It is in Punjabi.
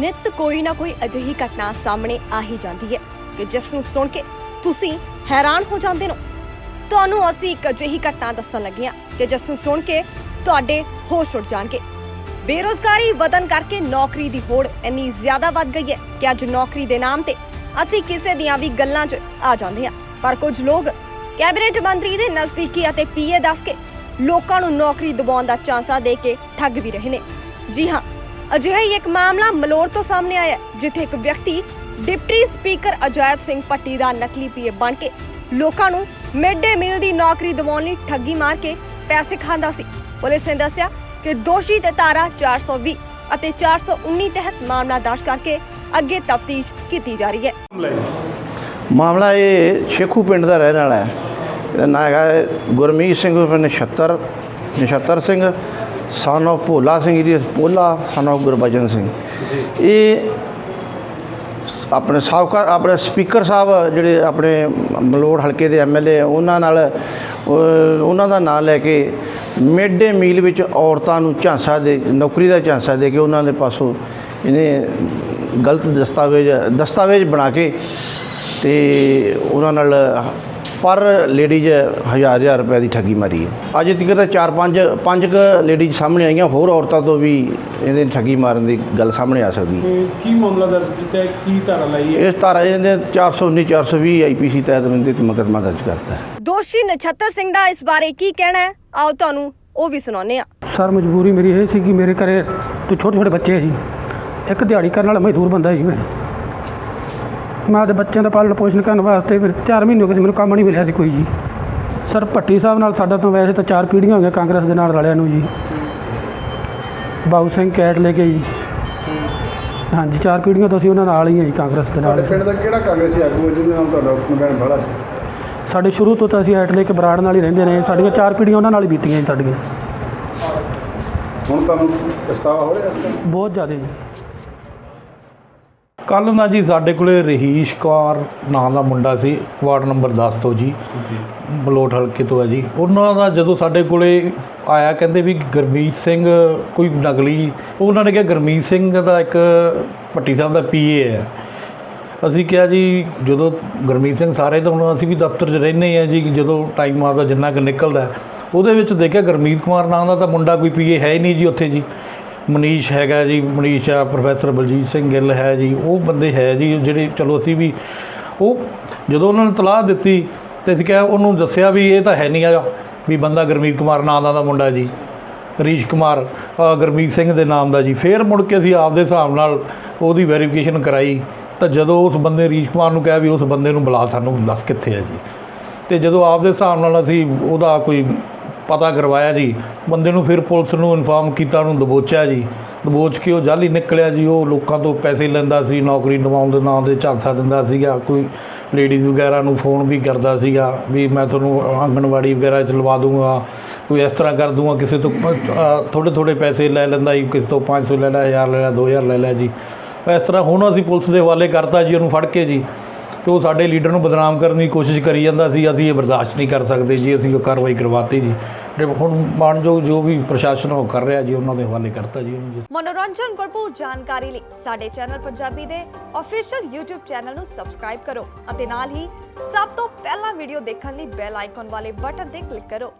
ਨਿਤ ਕੋਈ ਨਾ ਕੋਈ ਅਜਿਹੀ ਘਟਨਾ ਸਾਹਮਣੇ ਆ ਹੀ ਜਾਂਦੀ ਹੈ ਕਿ ਜਿਸ ਨੂੰ ਸੁਣ ਕੇ ਤੁਸੀਂ ਹੈਰਾਨ ਹੋ ਜਾਂਦੇ ਹੋ। ਤੁਹਾਨੂੰ ਅਸੀਂ ਇੱਕ ਅਜਿਹੀ ਘਟਨਾ ਦੱਸਣ ਲੱਗੇ ਹਾਂ ਕਿ ਜਿਸ ਨੂੰ ਸੁਣ ਕੇ ਤੁਹਾਡੇ ਹੋਸ਼ ਉੱਡ ਜਾਣਗੇ। ਬੇਰੋਜ਼ਗਾਰੀ ਵਧਨ ਕਰਕੇ ਨੌਕਰੀ ਦੀ ਹੋੜ ਇੰਨੀ ਜ਼ਿਆਦਾ ਵੱਧ ਗਈ ਹੈ ਕਿ ਅੱਜ ਨੌਕਰੀ ਦੇ ਨਾਮ ਤੇ ਅਸੀਂ ਕਿਸੇ ਦੀਆਂ ਵੀ ਗੱਲਾਂ 'ਚ ਆ ਜਾਂਦੇ ਹਾਂ। ਪਰ ਕੁਝ ਲੋਕ ਕੈਬਨਿਟ ਮੰਤਰੀ ਦੇ ਨਜ਼ਦੀਕੀ ਅਤੇ ਪੀਏ ਦੱਸ ਕੇ ਲੋਕਾਂ ਨੂੰ ਨੌਕਰੀ ਦਿਵਾਉਣ ਦਾ ਚਾਂਸਾ ਦੇ ਕੇ ਠੱਗ ਵੀ ਰਹੇ ਨੇ। ਜੀ ਹਾਂ ਅਜਿਹਾ ਹੀ ਇੱਕ ਮਾਮਲਾ ਮਲੋਰ ਤੋਂ ਸਾਹਮਣੇ ਆਇਆ ਹੈ, ਜਿੱਥੇ ਇੱਕ ਵਿਅਕਤੀ ਡਿਪਟੀ ਸਪੀਕਰ ਅਜਾਇਬ ਸਿੰਘ ਪੱਟੀ ਦਾ ਨਕਲੀ ਪੀਏ ਬਣ ਕੇ ਲੋਕਾਂ ਨੂੰ ਮਿਡ ਡੇ ਮੀਲ ਦੀ ਨੌਕਰੀ ਦਿਵਾਉਣ ਲਈ ਠੱਗੀ ਮਾਰ ਕੇ ਪੈਸੇ ਖਾਂਦਾ ਸੀ। ਪੁਲਿਸ ਨੇ ਦੱਸਿਆ ਕਿ ਦੋਸ਼ੀ ਤੇ ਧਾਰਾ 420 ਅਤੇ 419 ਤਹਿਤ ਮਾਮਲਾ ਦਰਜ ਕਰਕੇ ਅੱਗੇ ਤਫਤੀਸ਼ ਕੀਤੀ ਜਾ ਰਹੀ ਹੈ। ਮਾਮਲਾ ਇਹ ਸ਼ੇਖੂ ਪਿੰਡ ਦਾ ਰਹਿਣ ਵਾਲਾ ਹੈ। ਇਹਦਾ ਨਾਂ ਹੈਗਾ ਹੈ ਗੁਰਮੀਤ ਸਿੰਘ ਉਰਫ Nachhattar Nachhattar Singh. Son of Bhola Singh ji Bhola son of Gurbachan Singh ਇਹ ਆਪਣੇ ਸਾਬਕਾ ਆਪਣੇ ਸਪੀਕਰ ਸਾਹਿਬ ਜਿਹੜੇ ਆਪਣੇ ਮਲੋੜ ਹਲਕੇ ਦੇ ਐਮਐਲਏ ਉਹਨਾਂ ਨਾਲ ਉਹ- ਉਹਨਾਂ ਦਾ ਨਾਂ ਲੈ ਕੇ ਮਿਡ ਡੇ ਮੀਲ ਵਿੱਚ ਔਰਤਾਂ ਨੂੰ ਝਾਂਸਾ ਦੇ ਨੌਕਰੀ ਦਾ ਝਾਂਸਾ ਦੇ ਕੇ ਉਹਨਾਂ ਦੇ ਪਾਸੋਂ ਇਹਨੇ ਗਲਤ ਦਸਤਾਵੇਜ਼ ਦਸਤਾਵੇਜ਼ ਬਣਾ ਕੇ ਤੇ ਉਹਨਾਂ ਨਾਲ ਪਰ ਲੇਡੀਜ਼ ਹਜ਼ਾਰ ਹਜ਼ਾਰ ਰੁਪਏ ਦੀ ਠੱਗੀ ਮਾਰੀ ਹੈ। ਅੱਜ ਤੱਕ ਤਾਂ ਚਾਰ ਪੰਜ ਪੰਜ ਕ ਲੇਡੀਜ਼ ਸਾਹਮਣੇ ਆਈਆਂ ਹੋਰ ਔਰਤਾਂ ਤੋਂ ਵੀ ਇਹਦੇ ਠੱਗੀ ਮਾਰਨ ਦੀ ਗੱਲ ਸਾਹਮਣੇ ਆ ਸਕਦੀ। ਹੈ ਤੇ ਕੀ ਮਾਮਲਾ ਦਰਜ ਕੀਤਾ ਹੈ? ਕੀ ਧਾਰਾ ਲਾਈ ਹੈ? ਇਸ ਧਾਰਾ ਇਹਦੇ 419 420 ਆਈਪੀਸੀ ਤਹਿਤ ਬੰਦੇ ਤੇ ਮੁਕੱਦਮਾ ਦਰਜ ਕਰਤਾ ਹੈ। ਦੋਸ਼ੀ ਨਛੱਤਰ ਸਿੰਘ ਦਾ ਇਸ ਬਾਰੇ ਕੀ ਕਹਿਣਾ ਹੈ? ਆਓ ਤੁਹਾਨੂੰ ਉਹ ਵੀ ਸੁਣਾਉਂਦੇ ਹਾਂ। ਸਰ ਮਜਬੂਰੀ ਮੇਰੀ ਇਹ ਸੀ ਕਿ ਮੇਰੇ ਘਰੇ ਤੋਂ ਛੋਟੇ ਛੋਟੇ ਬੱਚੇ ਸੀ। ਇੱਕ ਦਿਹਾੜੀ ਕਰਨ ਵਾਲਾ ਮਜ਼ਦੂਰ ਬੰਦਾ ਸੀ ਮੈਂ। ਮੈਂ ਆਪਦੇ ਬੱਚਿਆਂ ਦਾ ਪਾਲਣ ਪੋਸ਼ਣ ਕਰਨ ਵਾਸਤੇ ਮੇਰੇ 4 ਮਹੀਨੇ ਹੋ ਗਏ ਸੀ, ਮੈਨੂੰ ਕੰਮ ਨਹੀਂ ਮਿਲਿਆ ਸੀ ਕੋਈ ਜੀ। ਸਰ ਭੱਟੀ ਸਾਹਿਬ ਨਾਲ ਸਾਡਾ ਤਾਂ ਵੈਸੇ ਤਾਂ ਚਾਰ ਪੀੜ੍ਹੀਆਂ ਹੋ ਗਈਆਂ ਕਾਂਗਰਸ ਦੇ ਨਾਲ ਰਲਿਆਂ ਨੂੰ ਜੀ। ਬਾਊ ਸਿੰਘ ਕੈਟ ਲੈ ਕੇ ਜੀ। ਹਾਂਜੀ ਚਾਰ ਪੀੜ੍ਹੀਆਂ ਤੋਂ ਅਸੀਂ ਉਹਨਾਂ ਨਾਲ ਹੀ ਹਾਂ ਜੀ ਕਾਂਗਰਸ ਦੇ ਤੁਹਾਡੇ ਨਾਲ ਪਿੰਡ ਦਾ ਕਿਹੜਾ ਕਾਂਗਰਸੀ ਆਗੂ ਹੈ ਜਿਹਦੇ ਨਾਲ ਤੁਹਾਡਾ ਕੰਬੈਨ ਬੜਾ ਸੀ? ਸਾਡੇ ਸ਼ੁਰੂ ਤੋਂ ਤਾਂ ਅਸੀਂ ਐਟ ਲੈ ਕੇ ਬਰਾੜ ਨਾਲ ਹੀ ਰਹਿੰਦੇ ਨੇ। ਸਾਡੀਆਂ ਚਾਰ ਪੀੜ੍ਹੀਆਂ ਉਹਨਾਂ ਨਾਲ ਹੀ ਬੀਤੀਆਂ ਜੀ ਸਾਡੀਆਂ। ਹੁਣ ਤੁਹਾਨੂੰ ਪਛਤਾਵਾ ਹੋ ਰਿਹਾ ਇਸ ਦਾ ਬਹੁਤ ਜ਼ਿਆਦਾ ਜੀ। ਕੱਲ ਨਾ ਜੀ ਸਾਡੇ ਕੋਲੇ ਰਹੀਸ਼ ਕੌਰ ਨਾਂ ਦਾ ਮੁੰਡਾ ਸੀ ਵਾਰਡ ਨੰਬਰ 10 ਤੋਂ ਜੀ। ਬਲੋਟ ਹਲਕੇ ਤੋਂ ਹੈ ਜੀ। ਉਹਨਾਂ ਦਾ ਜਦੋਂ ਸਾਡੇ ਕੋਲੇ ਆਇਆ ਕਹਿੰਦੇ ਵੀ ਗੁਰਮੀਤ ਸਿੰਘ ਕੋਈ ਨਕਲੀ ਉਹਨਾਂ ਨੇ ਕਿਹਾ ਗੁਰਮੀਤ ਸਿੰਘ ਦਾ ਇੱਕ ਭੱਟੀ ਸਾਹਿਬ ਦਾ ਪੀਏ ਹੈ। ਅਸੀਂ ਕਿਹਾ ਜੀ ਜਦੋਂ ਗੁਰਮੀਤ ਸਿੰਘ ਸਾਰੇ ਤਾਂ ਹੁਣ ਅਸੀਂ ਵੀ ਦਫ਼ਤਰ 'ਚ ਰਹਿੰਦੇ ਆ ਜੀ ਜਦੋਂ ਟਾਈਮ ਆਦਾ ਜਿੰਨਾ ਕੁ ਨਿਕਲਦਾ। ਉਹਦੇ ਵਿੱਚ ਦੇਖਿਆ ਗੁਰਮੀਤ ਕੁਮਾਰ ਨਾਂ ਦਾ ਤਾਂ ਮੁੰਡਾ ਕੋਈ ਪੀਏ ਹੈ ਹੀ ਨਹੀਂ ਜੀ ਉੱਥੇ ਜੀ। ਮਨੀਸ਼ ਹੈਗਾ ਜੀ ਮਨੀਸ਼ ਆ ਪ੍ਰੋਫੈਸਰ ਬਲਜੀਤ ਸਿੰਘ ਗਿੱਲ ਹੈ ਜੀ ਉਹ ਬੰਦੇ ਹੈ ਜੀ ਜਿਹੜੇ ਚਲੋ ਅਸੀਂ ਵੀ ਉਹ ਜਦੋਂ ਉਹਨਾਂ ਨੇ ਤਲਾਹ ਦਿੱਤੀ ਤੇ ਅਸੀਂ ਕਿਹਾ ਉਹਨੂੰ ਦੱਸਿਆ ਵੀ ਇਹ ਤਾਂ ਹੈ ਨਹੀਂ ਆ ਵੀ ਬੰਦਾ ਗੁਰਮੀਤ ਕੁਮਾਰ ਨਾਂ ਦਾ ਮੁੰਡਾ ਜੀ ਰੀਸ਼ ਕੁਮਾਰ ਅ, ਗੁਰਮੀਤ ਸਿੰਘ ਦੇ ਨਾਮ ਦਾ ਜੀ। ਫੇਰ ਮੁੜ ਕੇ ਅਸੀਂ ਆਪਦੇ ਹਿਸਾਬ ਨਾਲ ਉਹਦੀ ਵੈਰੀਫਿਕੇਸ਼ਨ ਕਰਾਈ ਤਾਂ ਜਦੋਂ ਉਸ ਬੰਦੇ ਰੀਸ਼ ਕੁਮਾਰ ਨੂੰ ਕਿਹਾ ਵੀ ਉਸ ਬੰਦੇ ਨੂੰ ਬੁਲਾ ਸਾਨੂੰ ਦੱਸ ਕਿੱਥੇ ਹੈ ਜੀ। ਤੇ ਜਦੋਂ ਆਪਦੇ ਹਿਸਾਬ ਨਾਲ ਅਸੀਂ ਉਹਦਾ ਕੋਈ ਪਤਾ ਕਰਵਾਇਆ ਜੀ। ਬੰਦੇ ਨੂੰ ਫਿਰ ਪੁਲਿਸ ਨੂੰ ਇਨਫਾਰਮ ਕੀਤਾ, ਉਹਨੂੰ ਦਬੋਚਿਆ ਜੀ। ਦਬੋਚ ਕੇ ਉਹ ਜਾਲੀ ਨਿਕਲਿਆ ਜੀ। ਉਹ ਲੋਕਾਂ ਤੋਂ ਪੈਸੇ ਲੈਂਦਾ ਸੀ, ਨੌਕਰੀ ਦਿਵਾਉਣ ਦੇ ਨਾਂ ਦੇ ਝਾਂਸਾ ਦਿੰਦਾ ਸੀਗਾ। ਕੋਈ ਲੇਡੀਜ਼ ਵਗੈਰਾ ਨੂੰ ਫੋਨ ਵੀ ਕਰਦਾ ਸੀਗਾ ਵੀ ਮੈਂ ਤੁਹਾਨੂੰ ਆਂਗਣਵਾੜੀ ਵਗੈਰਾ ਚ ਲਵਾ ਦੂੰਗਾ। ਕੋਈ ਇਸ ਤਰ੍ਹਾਂ ਕਰ ਦੂੰਗਾ, ਕਿਸੇ ਤੋਂ ਥੋੜੇ ਥੋੜੇ ਪੈਸੇ ਲੈ ਲੈਂਦਾ ਜੀ। ਕਿਸੇ ਤੋਂ 500 ਲੈ ਲਿਆ 1000 ਲੈ ਲਿਆ 2000 ਲੈ ਲਿਆ ਜੀ। ਇਸ ਤਰ੍ਹਾਂ ਹੁਣ ਅਸੀਂ ਪੁਲਿਸ ਦੇ ਹਵਾਲੇ ਕਰਤਾ ਜੀ, ਉਹਨੂੰ ਫੜ ਕੇ ਜੀ। ਤੇ ਉਹ ਸਾਡੇ ਲੀਡਰ ਨੂੰ ਬਦਨਾਮ ਕਰਨ ਦੀ ਕੋਸ਼ਿਸ਼ ਕਰੀ ਜਾਂਦਾ ਸੀ, ਅਸੀਂ ਇਹ ਬਰਦਾਸ਼ਤ ਨਹੀਂ ਕਰ ਸਕਦੇ ਜੀ, ਅਸੀਂ ਉਹ ਕਾਰਵਾਈ ਕਰਵਾਤੀ ਜੀ। ਤੇ ਹੁਣ ਮਾਨਯੋਗ ਜੋ ਵੀ ਪ੍ਰਸ਼ਾਸਨ ਉਹ ਕਰ ਰਿਹਾ ਜੀ, ਉਹਨਾਂ ਦੇ ਹਵਾਲੇ ਕਰਤਾ ਜੀ ਮਨੋਰੰਜਨ ਭਰਪੂਰ ਜਾਣਕਾਰੀ ਲਈ ਸਾਡੇ ਚੈਨਲ ਪੰਜਾਬੀ ਦੇ ਅਫੀਸ਼ੀਅਲ YouTube ਚੈਨਲ ਨੂੰ ਸਬਸਕ੍ਰਾਈਬ ਕਰੋ ਅਤੇ ਨਾਲ ਹੀ ਸਭ ਤੋਂ ਪਹਿਲਾਂ ਵੀਡੀਓ ਦੇਖਣ ਲਈ ਬੈਲ ਆਈਕਨ ਵਾਲੇ ਬਟਨ ਤੇ ਕਲਿੱਕ ਕਰੋ।